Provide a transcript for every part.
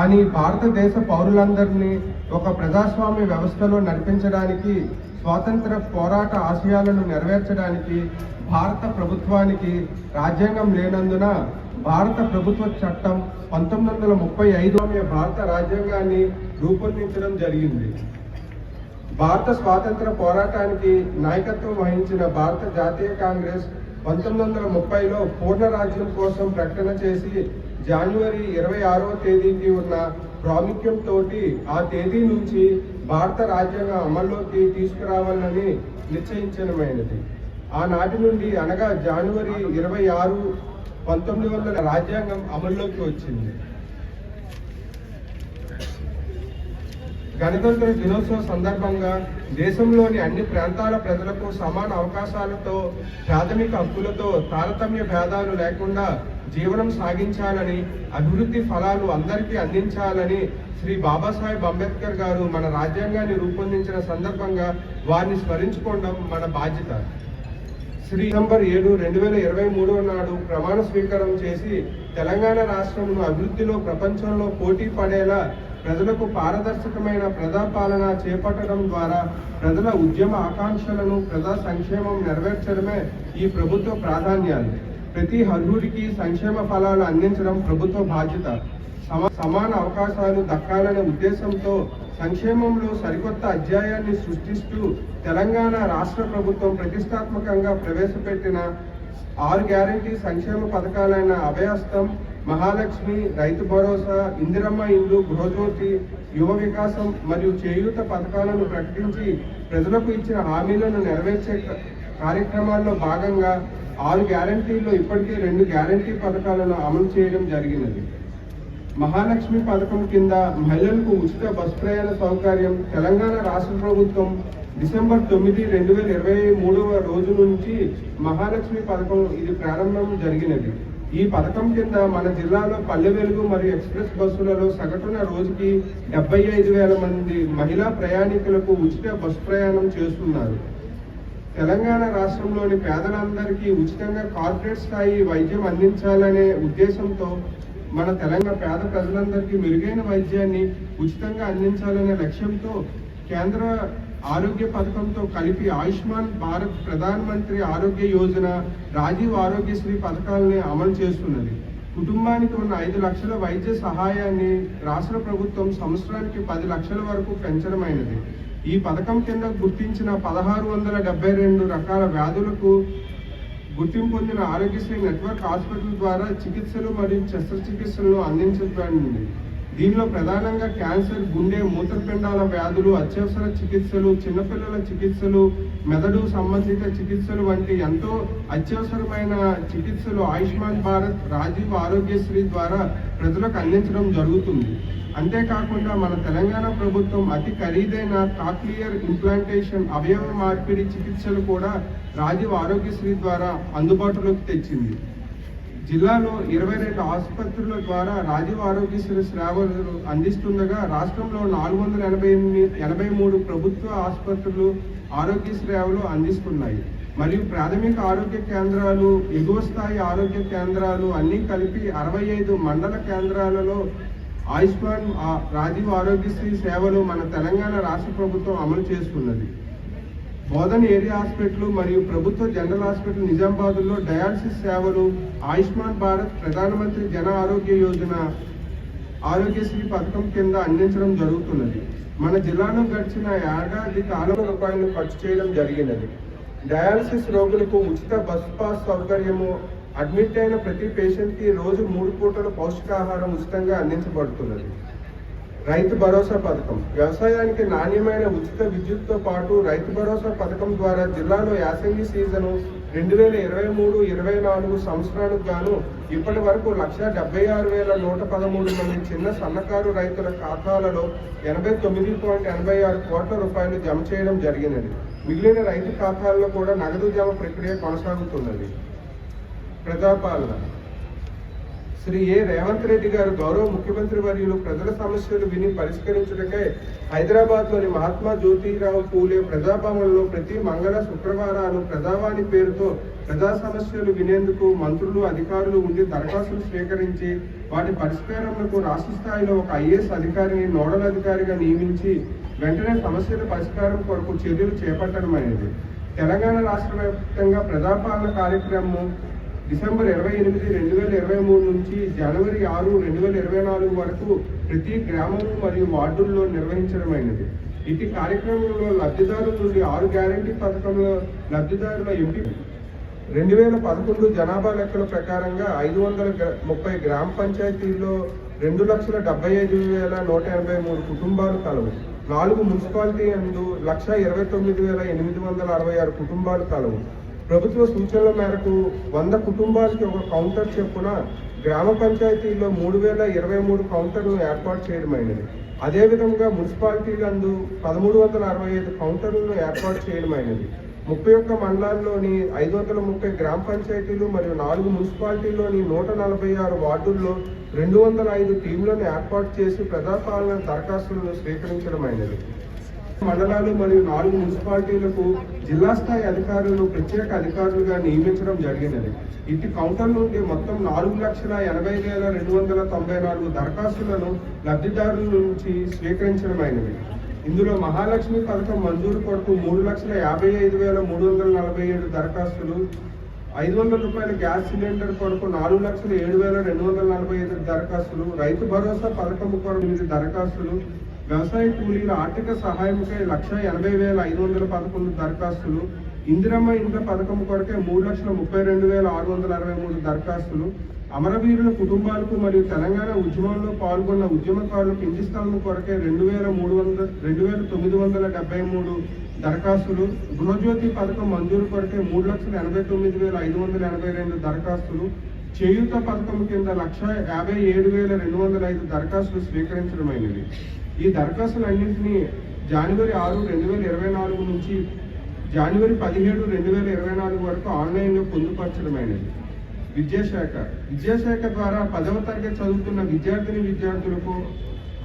కానీ భారతదేశ పౌరులందరినీ ఒక ప్రజాస్వామ్య వ్యవస్థలో నడిపించడానికి స్వాతంత్ర పోరాట ఆశయాలను నెరవేర్చడానికి భారత ప్రభుత్వానికి రాజ్యాంగం లేనందున భారత ప్రభుత్వ చట్టం పంతొమ్మిది వందల ముప్పై ఐదు భారత రాజ్యాంగాన్ని రూపొందించడం జరిగింది. భారత స్వాతంత్ర పోరాటానికి నాయకత్వం వహించిన భారత జాతీయ కాంగ్రెస్ పంతొమ్మిది వందల ముప్పైలో పూర్ణ రాజ్యం కోసం ప్రకటన చేసి జనవరి ఇరవై ఆరవ తేదీకి ఉన్న ప్రాముఖ్యంతో ఆ తేదీ నుంచి భారత రాజ్యాంగం అమల్లోకి తీసుకురావాలని నిశ్చయించడమైనది. ఆనాటి నుండి అనగా జనవరి ఇరవై ఆరు పంతొమ్మిది వందల రాజ్యాంగం అమల్లోకి వచ్చింది. గణతంత్ర దినోత్సవ సందర్భంగా దేశంలోని అన్ని ప్రాంతాల ప్రజలకు సమాన అవకాశాలతో ప్రాథమిక హక్కులతో తారతమ్య భేదాలు లేకుండా జీవనం సాగించాలని అభివృద్ధి ఫలాలు అందరికీ అందించాలని శ్రీ బాబాసాహెబ్ అంబేద్కర్ గారు మన రాజ్యాంగాన్ని రూపొందించిన సందర్భంగా వారిని స్మరించుకోవడం మన బాధ్యత. శ్రీ నంబర్ ఏడు రెండు వేల ఇరవై మూడవ నాడు ప్రమాణ స్వీకారం చేసి తెలంగాణ రాష్ట్రంను అభివృద్ధిలో ప్రపంచంలో పోటీ పడేలా ప్రజలకు పారదర్శకమైన ప్రజాపాలన చేపట్టడం ద్వారా ప్రజల ఉద్యమ ఆకాంక్షలను ప్రజా సంక్షేమం నెరవేర్చడమే ఈ ప్రభుత్వ ప్రాధాన్యాలు ప్రతి అర్హుడికి సంక్షేమ ఫలాలు అందించడం ప్రభుత్వ బాధ్యత. సమాన అవకాశాలు దక్కాలనే ఉద్దేశంతో సంక్షేమంలో సరికొత్త అధ్యాయాన్ని సృష్టిస్తూ తెలంగాణ రాష్ట్ర ప్రభుత్వం ప్రతిష్టాత్మకంగా ప్రవేశపెట్టిన ఆరు గ్యారంటీ సంక్షేమ పథకాలైన అభయస్తం మహాలక్ష్మి రైతు భరోసా ఇందిరమ్మ ఇండ్లు గృహజ్యోతి యువ వికాసం మరియు చేయూత పథకాలను ప్రకటించి ప్రజలకు ఇచ్చిన హామీలను నెరవేర్చే కార్యక్రమాల్లో భాగంగా ఆరు గ్యారంటీల్లో ఇప్పటికే రెండు గ్యారంటీ పథకాలను అమలు చేయడం జరిగినది. మహాలక్ష్మి పథకం కింద మహిళలకు ఉచిత బస్ ప్రయాణ సౌకర్యం తెలంగాణ రాష్ట్ర ప్రభుత్వం డిసెంబర్ తొమ్మిది రెండు వేల ఇరవై మూడవ రోజు నుంచి మహాలక్ష్మి పథకం ఇది ప్రారంభం జరిగినది. ఈ పథకం కింద మన జిల్లాలో పల్లె వెలుగు మరియు ఎక్స్ప్రెస్ బస్సులలో సగటున రోజుకి డెబ్బై ఐదు వేల మంది మహిళా ప్రయాణికులకు ఉచిత బస్సు ప్రయాణం చేస్తున్నారు. తెలంగాణ రాష్ట్రంలోని పేదలందరికీ ఉచితంగా కార్పొరేట్ స్థాయి వైద్యం అందించాలనే ఉద్దేశంతో మన తెలంగాణ పేద ప్రజలందరికీ మెరుగైన వైద్యాన్ని ఉచితంగా అందించాలనే లక్ష్యంతో కేంద్ర ఆరోగ్య పథకంతో కలిపి ఆయుష్మాన్ భారత్ ప్రధాన మంత్రి ఆరోగ్య యోజన రాజీవ్ ఆరోగ్యశ్రీ పథకాలని అమలు చేస్తున్నది. కుటుంబానికి ఉన్న ఐదు లక్షల వైద్య సహాయాన్ని రాష్ట్ర ప్రభుత్వం సంవత్సరానికి పది లక్షల వరకు పెంచడమైనది. ఈ పథకం కింద గుర్తించిన పదహారు వందల డెబ్బై రెండు రకాల వ్యాధులకు గుర్తింపు పొందిన ఆరోగ్యశ్రీ నెట్వర్క్ హాస్పిటల్ ద్వారా చికిత్సలు మరియు శస్త్రచికిత్సలను అందించబడింది దీనిలో ప్రధానంగా క్యాన్సర్ గుండె మూత్రపిండాల వ్యాధులు అత్యవసర చికిత్సలు చిన్నపిల్లల చికిత్సలు మెదడు సంబంధిత చికిత్సలు వంటి ఎంతో అత్యవసరమైన చికిత్సలు ఆయుష్మాన్ భారత్ రాజీవ్ ఆరోగ్యశ్రీ ద్వారా ప్రజలకు అందించడం జరుగుతుంది. అంతేకాకుండా మన తెలంగాణ ప్రభుత్వం అతి ఖరీదైన కాక్లియర్ ఇంప్లాంటేషన్ అవయవ మార్పిడి చికిత్సలు కూడా రాజీవ్ ఆరోగ్యశ్రీ ద్వారా అందుబాటులోకి తెచ్చింది. జిల్లాలో ఇరవై రెండు ఆసుపత్రుల ద్వారా రాజీవ్ ఆరోగ్యశ్రీ సేవలు అందిస్తుండగా రాష్ట్రంలో నాలుగు వందల ఎనభై ఎనిమిది ఎనభై మూడు ప్రభుత్వ ఆసుపత్రులు ఆరోగ్య సేవలు అందిస్తున్నాయి. మరియు ప్రాథమిక ఆరోగ్య కేంద్రాలు ఎగువ స్థాయి ఆరోగ్య కేంద్రాలు అన్నీ కలిపి అరవై ఐదు మండల కేంద్రాలలో ఆయుష్మాన్ రాజీవ్ ఆరోగ్యశ్రీ సేవలు మన తెలంగాణ రాష్ట్ర ప్రభుత్వం అమలు చేస్తున్నది. బోధన్ ఏరియా హాస్పిటల్ మరియు ప్రభుత్వ జనరల్ హాస్పిటల్ నిజామాబాద్లో డయాలసిస్ సేవలు ఆయుష్మాన్ భారత్ ప్రధానమంత్రి జన ఆరోగ్య యోజన ఆరోగ్యశ్రీ పథకం కింద అందించడం జరుగుతున్నది. మన జిల్లాలో గడిచిన ఏడాది కాలం రూపాయలు ఖర్చు చేయడం జరిగినది. డయాలసిస్ రోగులకు ఉచిత బస్ పాస్ సౌకర్యము అడ్మిట్ అయిన ప్రతి పేషెంట్కి రోజు మూడు పూటల పౌష్టికాహారం ఉచితంగా అందించబడుతున్నది. రైతు భరోసా పథకం. వ్యవసాయానికి నాణ్యమైన ఉచిత విద్యుత్తో పాటు రైతు భరోసా పథకం ద్వారా జిల్లాలో యాసంగి సీజను రెండు వేల ఇరవై మూడు ఇరవై నాలుగు సంవత్సరాలకు గాను ఇప్పటి వరకు లక్ష డెబ్బై ఆరు వేల నూట పదమూడు మంది చిన్న సన్నకారు రైతుల ఖాతాలలో ఎనభై తొమ్మిది పాయింట్ ఎనభై ఆరు కోట్ల రూపాయలు జమ చేయడం జరిగినది. మిగిలిన రైతు ఖాతాల్లో కూడా నగదు జమ ప్రక్రియ కొనసాగుతున్నది. ప్రజాపాలన శ్రీ ఏ రేవంత్ రెడ్డి గారు గౌరవ ముఖ్యమంత్రి వర్యులు ప్రజల సమస్యలు విని పరిష్కరించడకై హైదరాబాద్లోని మహాత్మా జ్యోతిరావు పూలే ప్రజాభవన్లో ప్రతి మంగళ శుక్రవారాలు ప్రజావాణి పేరుతో ప్రజా సమస్యలు వినేందుకు మంత్రులు అధికారులు ఉండి దరఖాస్తులు స్వీకరించి వాటి పరిష్కారములకు రాష్ట్ర స్థాయిలో ఒక ఐఏఎస్ అధికారిని నోడల్ అధికారిగా నియమించి వెంటనే సమస్యల పరిష్కారం కొరకు చర్యలు చేపట్టడం అనేది తెలంగాణ రాష్ట్ర వ్యాప్తంగా ప్రజాపాలన కార్యక్రమం డిసెంబర్ ఇరవై ఎనిమిది రెండు వేల ఇరవై మూడు నుంచి జనవరి ఆరు రెండు వేల ఇరవై నాలుగు వరకు ప్రతి గ్రామము మరియు వార్డుల్లో నిర్వహించడమైనది. ఇది కార్యక్రమంలో లబ్ధిదారుల నుండి ఆరు గ్యారంటీ పథకంలో లబ్ధిదారుల ఎంపిక రెండు వేల పదకొండు జనాభా లెక్కల ప్రకారంగా ఐదు వందల ముప్పై గ్రామ పంచాయతీల్లో రెండు లక్షల డెబ్బై ఐదు వేల నూట ఎనభై మూడు కుటుంబాలు కలవు. నాలుగు మున్సిపాలిటీ అందు లక్ష ఇరవై తొమ్మిది వేల ఎనిమిది వందల అరవై ఆరు కుటుంబాలు కలవు. ప్రభుత్వ సూచనల మేరకు వంద కుటుంబాలకి ఒక కౌంటర్ చొప్పున గ్రామ పంచాయతీలో మూడు వేల ఇరవై మూడు కౌంటర్లు ఏర్పాటు చేయడమైనది అదేవిధంగా మున్సిపాలిటీలందు పదమూడు వందల అరవై ఐదు కౌంటర్లను ఏర్పాటు చేయడమైనది ముప్పై ఒక్క మండలాల్లోని ఐదు వందల ముప్పై గ్రామ పంచాయతీలు మరియు నాలుగు మున్సిపాలిటీల్లోని నూట నలభై ఆరు వార్డుల్లో రెండు వందల ఐదు టీంలను ఏర్పాటు చేసి ప్రజాపాలన దరఖాస్తులను స్వీకరించడమైనది మండలాలు మరియు నాలుగు మున్సిపాలిటీలకు జిల్లా స్థాయి అధికారులను ప్రత్యేక అధికారులుగా నియమించడం జరిగినది. ఇటు కౌంటర్ నుండి మొత్తం నాలుగు లక్షల ఎనభై వేల రెండు వందల తొంభై నాలుగు దరఖాస్తులను లబ్ధిదారుల నుంచి స్వీకరించడమైనది. ఇందులో మహాలక్ష్మి పథకం మంజూరు కొరకు మూడు లక్షల యాభై ఐదు వేల మూడు వందల నలభై ఏడు దరఖాస్తులు ఐదు వందల రూపాయల గ్యాస్ సిలిండర్ కొరకు నాలుగు లక్షల ఏడు వేల రెండు వందల నలభై ఐదు దరఖాస్తులు రైతు భరోసా పథకం కొరకు ఎనిమిది దరఖాస్తులు వ్యవసాయ కూలీల ఆర్థిక సహాయంకై లక్ష ఎనభై వేల ఐదు వందల పదకొండు దరఖాస్తులు ఇందిరమ్మ ఇండ్ల పథకం కొరకే మూడు లక్షల ముప్పై రెండు వేల ఆరు వందల అరవై మూడు దరఖాస్తులు అమరవీరుల కుటుంబాలకు మరియు తెలంగాణ ఉద్యమంలో పాల్గొన్న ఉద్యమకారులకు ఇంటి స్థలం కొరకే రెండు వేల మూడు వందల రెండు వేల తొమ్మిది వందల డెబ్బై మూడు దరఖాస్తులు గృహజ్యోతి పథకం మంజూరు కొరకే మూడు లక్షల ఎనభై తొమ్మిది వేల ఐదు వందల ఎనభై రెండు దరఖాస్తులు చేయూత పథకం కింద లక్ష యాభై ఏడు వేల రెండు వందల ఐదు దరఖాస్తులు స్వీకరించడమైనది ఈ దరఖాస్తులన్నింటినీ జనవరి ఆరు రెండు వేల ఇరవై నాలుగు నుంచి జనవరి పదిహేడు రెండు వేల ఇరవై నాలుగు వరకు ఆన్లైన్లో పొందుపరచడమైనది. విద్యాశాఖ. విద్యాశాఖ ద్వారా పదవ తరగతి చదువుతున్న విద్యార్థిని విద్యార్థులకు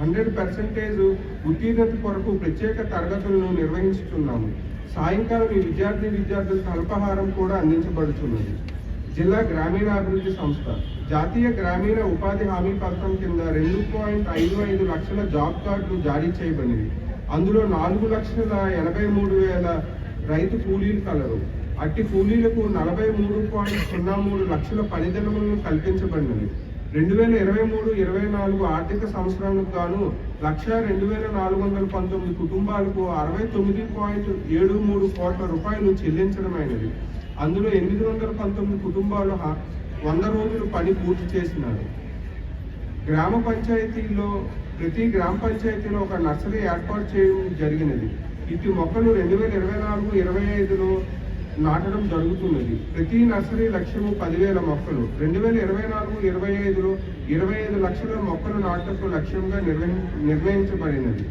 హండ్రెడ్ పర్సెంటేజ్ ఉత్తీర్ణత కొరకు ప్రత్యేక తరగతులను నిర్వహించుతున్నాము. సాయంకాలం ఈ విద్యార్థి విద్యార్థులకు అల్పాహారం కూడా అందించబడుతున్నది. జిల్లా గ్రామీణాభివృద్ధి సంస్థ. జాతీయ గ్రామీణ ఉపాధి హామీ పథకం కింద రెండు పాయింట్ ఐదు ఐదు లక్షల జాబ్ కార్డులు జారీ చేయబడినవి. అందులో నాలుగు లక్షల ఎనభై మూడు వేల రైతు కూలీలు కలరు. అట్టి కూలీలకు నలభై మూడు పాయింట్ సున్నా మూడు లక్షల పనిదినములను కల్పించబడినవి. రెండు వేల ఇరవై మూడు ఇరవై నాలుగు ఆర్థిక సంవత్సరానికి గాను లక్ష రెండు వేల నాలుగు వందల పంతొమ్మిది కుటుంబాలకు అరవై తొమ్మిది పాయింట్ ఏడు మూడు కోట్ల రూపాయలు చెల్లించడమైనది. అందులో ఎనిమిది వందల పంతొమ్మిది కుటుంబాలు వంద రోజులు పని పూర్తి చేసినారు గ్రామ పంచాయతీలో ప్రతి గ్రామ పంచాయతీలో ఒక నర్సరీ ఏర్పాటు చేయడం జరిగినది. ఇటు మొక్కలు రెండు వేల ఇరవై నాలుగు ఇరవై ఐదులో నాటడం జరుగుతున్నది. ప్రతి నర్సరీ లక్ష్యము పదివేల మొక్కలు. రెండు వేల ఇరవై నాలుగు ఇరవై ఐదులో ఇరవై ఐదు లక్షల మొక్కలు నాటకు లక్ష్యంగా నిర్వహి నిర్ణయించబడినది.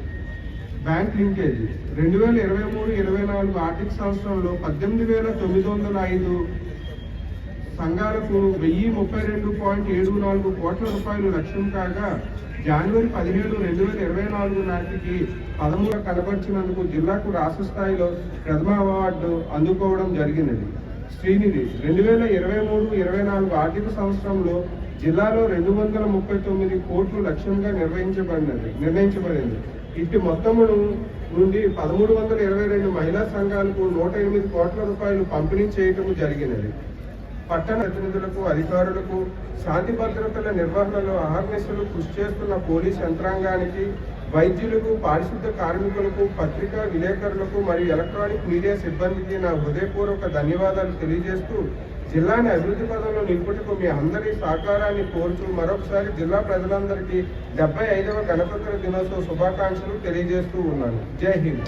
Bank linkage. రెండు వేల ఇరవై మూడు ఇరవై నాలుగు ఆర్థిక సంవత్సరంలో పద్దెనిమిది వేల తొమ్మిది వందల ఐదు సంఘాలకు వెయ్యి ముప్పై రెండు పాయింట్ ఏడు నాలుగు కోట్ల రూపాయలు లక్ష్యం కాగా జనవరి పదిహేడు రెండు వేల ఇరవై నాలుగు నాటికి పదమూడు కనబరిచినందుకు జిల్లాకు రాష్ట్ర స్థాయిలో ప్రథమ అవార్డు అందుకోవడం జరిగినది. శ్రీనిధి రెండు వేల ఇరవై మూడు ఇరవై నాలుగు ఆర్థిక సంవత్సరంలో జిల్లాలో రెండు వందల ముప్పై తొమ్మిది కోట్లు లక్ష్యంగా నిర్వహించబడినది నిర్ణయించబడింది. ఇటు మొత్తమును నుండి పదమూడు వందల ఇరవై రెండు మహిళా సంఘాలకు నూట ఎనిమిది కోట్ల రూపాయలు పంపిణీ చేయటం జరిగినది. పట్టణ ప్రతినిధులకు అధికారులకు శాంతి భద్రతల నిర్వహణలో అహర్నిశలు కృషి చేస్తున్న పోలీస్ యంత్రాంగానికి వైద్యులకు పారిశుద్ధ కార్మికులకు పత్రికా విలేకరులకు మరియు ఎలక్ట్రానిక్ మీడియా సిబ్బందికి నా హృదయపూర్వక ధన్యవాదాలు తెలియజేస్తూ జిల్లాని అభివృద్ధి పదంలో నింపుటకు మీ అందరి సహకారాన్ని కోరుతూ మరొకసారి జిల్లా ప్రజలందరికీ డెబ్బై ఐదవ గణతంత్ర దినోత్సవ శుభాకాంక్షలు తెలియజేస్తూ ఉన్నాను. జై హింద్.